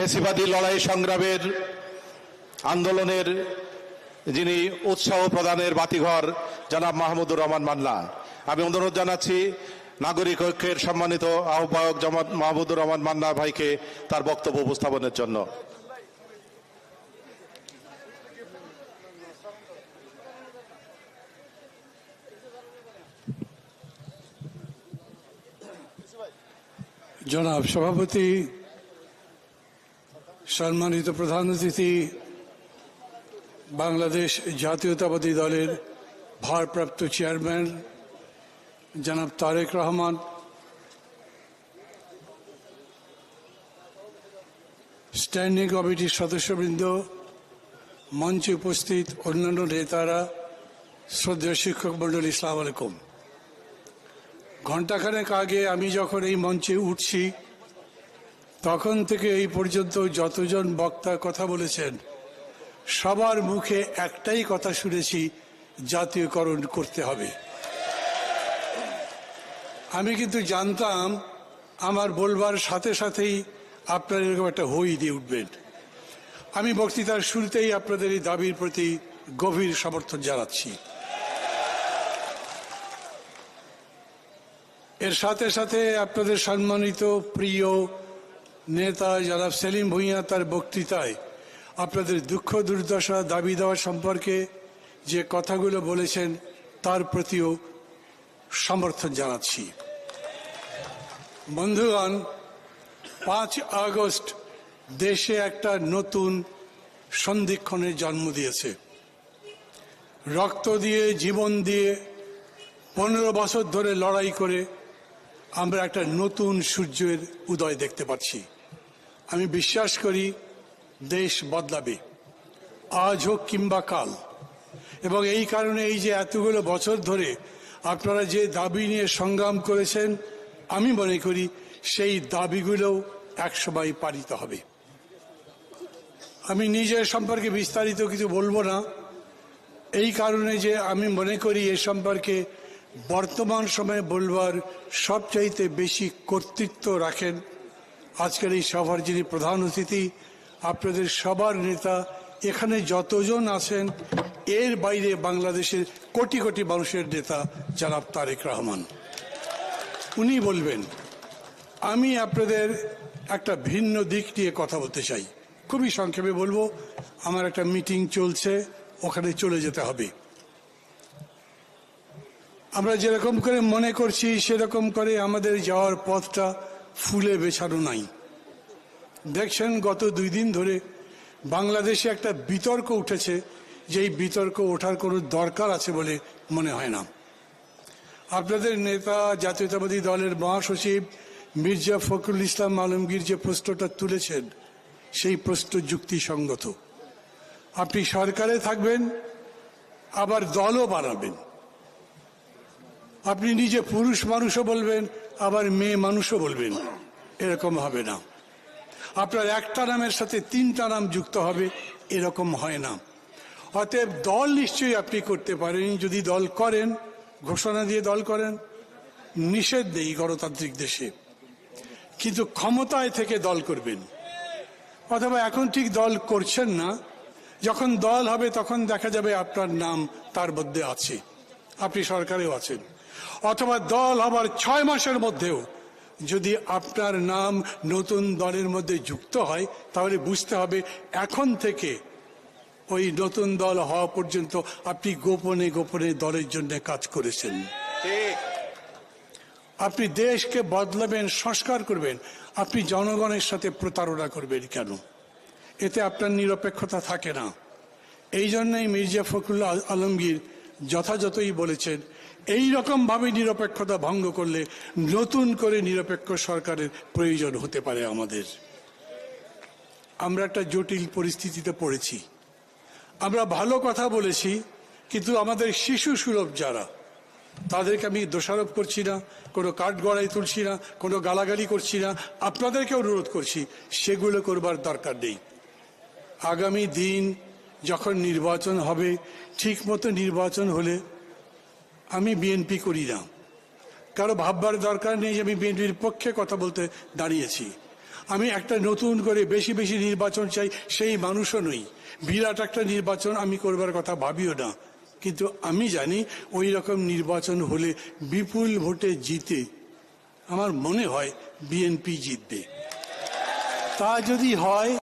ফেসিবাদী লড়াই সংগ্রামের আন্দোলনের যিনি উৎসাহ প্রদানের বাতিঘর জনাব মাহমুদুর রহমান মান্না। আমি অনুরোধ জানাচ্ছি, নাগরিক ঐক্যের সম্মানিত আহ্বায়ক জমাত মাহমুদুর রহমান মান্না ভাইকে তার বক্তব্য উপস্থাপনের জন্য। জনাব সভাপতি সম্মানিত প্রধান অতিথি, বাংলাদেশ জাতীয়তাবাদী দলের ভারপ্রাপ্ত চেয়ারম্যান জনাব তারেক রহমান, স্ট্যান্ডিং কমিটির সদস্যবৃন্দ, মঞ্চে উপস্থিত অন্যান্য নেতারা, শ্রদ্ধেয় শিক্ষক মণ্ডলী ইসলাম আলাইকুম। ঘণ্টাখানেক আগে আমি যখন এই মঞ্চে উঠছি তখন থেকে এই পর্যন্ত যতজন বক্তা কথা বলেছেন, সবার মুখে একটাই কথা শুনেছি, জাতীয়করণ করতে হবে। আমি কিন্তু জানতাম, আমার বলবার সাথে সাথেই আপনারা এরকম একটা হই দিয়ে উঠবেন। আমি বক্তৃতার শুরুতেই আপনাদের এই দাবির প্রতি গভীর সমর্থন জানাচ্ছি। এর সাথে সাথে আপনাদের সম্মানিত, প্রিয় নেতা জনাব সেলিম ভুঁইয়া তার বক্তৃতায় আপনাদের দুঃখ দুর্দশা দাবি দেওয়া সম্পর্কে যে কথাগুলো বলেছেন, তার প্রতিও সমর্থন জানাচ্ছি। বন্ধুগণ, পাঁচ আগস্ট দেশে একটা নতুন সন্ধিক্ষণের জন্ম দিয়েছে। রক্ত দিয়ে, জীবন দিয়ে পনেরো বছর ধরে লড়াই করে আমরা একটা নতুন সূর্যের উদয় দেখতে পাচ্ছি। আমি বিশ্বাস করি দেশ বদলাবে। আজ হোক কিংবা কাল। এবং এই কারণে এই যে এতগুলো বছর ধরে আপনারা যে দাবি নিয়ে সংগ্রাম করেছেন, আমি মনে করি সেই দাবিগুলোও একসময় পালিত হবে। আমি নিজের সম্পর্কে বিস্তারিত কিছু বলব না। এই কারণে যে আমি মনে করি এ সম্পর্কে বর্তমান সময়ে বলবার সবচাইতে বেশি কর্তৃত্ব রাখেন আজকের এই সভার যিনি প্রধান অতিথি, আপনাদের সবার নেতা, এখানে যতজন আছেন, এর বাইরে বাংলাদেশের কোটি কোটি মানুষের নেতা জনাব তারেক রহমান। উনি বলবেন, আমি আপনাদের একটা ভিন্ন দিক নিয়ে কথা বলতে চাই। খুবই সংক্ষেপে বলব, আমার একটা মিটিং চলছে, ওখানে চলে যেতে হবে। আমরা যেরকম করে মনে করছি, সেরকম করে আমাদের যাওয়ার পথটা ফুলে বেছানো নাই। দেখছেন গত দুই দিন ধরে বাংলাদেশে একটা বিতর্ক উঠেছে, যেই বিতর্ক ওঠার কোনো দরকার আছে বলে মনে হয় না। আপনাদের নেতা, জাতীয়তাবাদী দলের মহাসচিব মির্জা ফখরুল ইসলাম আলমগীর যে প্রশ্নটা তুলেছেন, সেই প্রশ্ন যুক্তিসঙ্গত। আপনি সরকারে থাকবেন, আবার দলও বানাবেন। আপনি নিজে পুরুষ মানুষও বলবেন, আবার মেয়ে মানুষও বলবেন। এরকম হবে না। আপনার একটা নামের সাথে তিনটা নাম যুক্ত হবে, এরকম হয় না। অতএব দল নিশ্চয়ই আপনি করতে পারেন, যদি দল করেন, ঘোষণা দিয়ে দল করেন, নিষেধ নেই গণতান্ত্রিক দেশে। কিন্তু ক্ষমতায় থেকে দল করবেন। অথবা এখন ঠিক দল করছেন না, যখন দল হবে তখন দেখা যাবে আপনার নাম তার মধ্যে আছে। আপনি সরকারেও আছেন। অথবা দল হবার ছয় মাসের মধ্যেও যদি আপনার নাম নতুন দলের মধ্যে যুক্ত হয় তাহলে বুঝতে হবে এখন থেকে ওই নতুন দল হওয়া পর্যন্ত আপনি গোপনে গোপনে দলের জন্য কাজ করেছেন। আপনি দেশকে বদলাবেন সংস্কার করবেন আপনি জনগণের সাথে প্রতারণা করবেন কেন? এতে আপনার নিরপেক্ষতা থাকে না। এই জন্যই মির্জা ফখরুল আলমগীর যথাযথই বলেছেন এই রকম ভাবে নিরপেক্ষতা ভঙ্গ করলে নতুন করে নিরপেক্ষ সরকারের প্রয়োজন হতে পারে আমাদের। আমরা একটা জটিল পরিস্থিতিতে পড়েছি। আমরা ভালো কথা বলেছি, কিন্তু আমাদের শিশু সুলভ যারা, তাদেরকে আমি দোষারোপ করছি না, কোনো কাঠ গড়াই তুলছি না, কোনো গালাগালি করছি না, আপনাদেরকে অনুরোধ করছি, সেগুলো করবার দরকার নেই। আগামী দিন যখন নির্বাচন হবে, ঠিক মতো নির্বাচন হলে আমি বিএনপি করি না। কারও ভাববার দরকার নেই যে আমি বিএনপির পক্ষে কথা বলতে দাঁড়িয়েছি। আমি একটা নতুন করে বেশি বেশি নির্বাচন চাই, সেই মানুষও নই। বিরাট একটা নির্বাচন আমি করবার কথা ভাবিও না। কিন্তু আমি জানি ওই রকম নির্বাচন হলে বিপুল ভোটে জিতে আমার মনে হয় বিএনপি জিতবে। তা যদি হয়